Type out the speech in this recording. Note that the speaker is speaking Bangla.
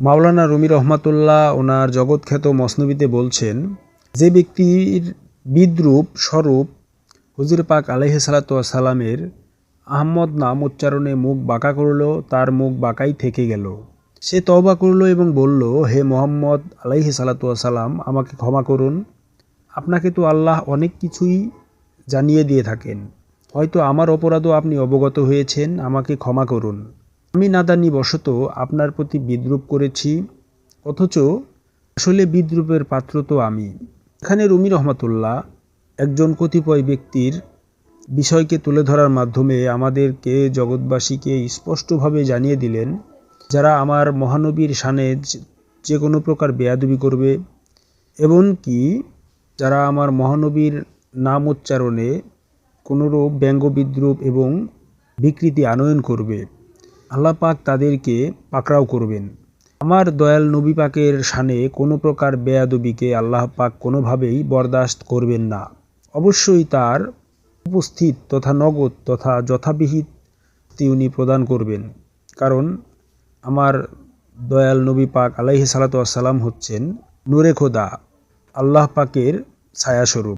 মাওলানা রুমি রহমাতুল্লাহ ওনার জগৎখ্যাত মসনবীতে বলছেন, যে ব্যক্তির বিদ্রূপ স্বরূপ হুজুর পাক সালামের আহম্মদ নাম উচ্চারণে মুখ বাঁকা করল, তার মুখ বাঁকাই থেকে গেল। সে তওবা করল এবং বলল, হে মোহাম্মদ আলাইহি সালাম আমাকে ক্ষমা করুন। আপনাকে তো আল্লাহ অনেক কিছুই জানিয়ে দিয়ে থাকেন। হয়তো আমার অপরাধও আপনি অবগত হয়েছেন, আমাকে ক্ষমা করুন। আমি নাদানি বশত আপনার প্রতি বিদ্রুপ করেছি, অথচ আসলে বিদ্রুপের পাত্র তো আমি। এখানে রুমি রহমাতুল্লাহ একজন কতিপয় ব্যক্তির বিষয়কে তুলে ধরার মাধ্যমে আমাদেরকে জগৎবাসীকে স্পষ্টভাবে জানিয়ে দিলেন, যারা আমার মহানবীর শানে যে- কোনো প্রকার বেয়াদবি করবে, এমনকি যারা আমার মহানবীর নাম উচ্চারণে কোনোরূপ ব্যঙ্গ বিদ্রুপ এবং বিকৃতি আনয়ন করবে। আল্লাহ পাক তাদেরকে পাকড়াও করবেন। আমার দয়াল নবী পাকের শানে কোনো প্রকার বেয়াদবিকে আল্লাহ পাক কোনোভাবেই বরদাস্ত করবেন না। অবশ্যই তার উপস্থিত তথা নগদ তথা যথাবিহিত উনি প্রদান করবেন। কারণ আমার দয়াল নবী পাক আলাইহি সালাতু আসসালাম হচ্ছেন নূরে খোদা, আল্লাহ পাকের ছায়াস্বরূপ।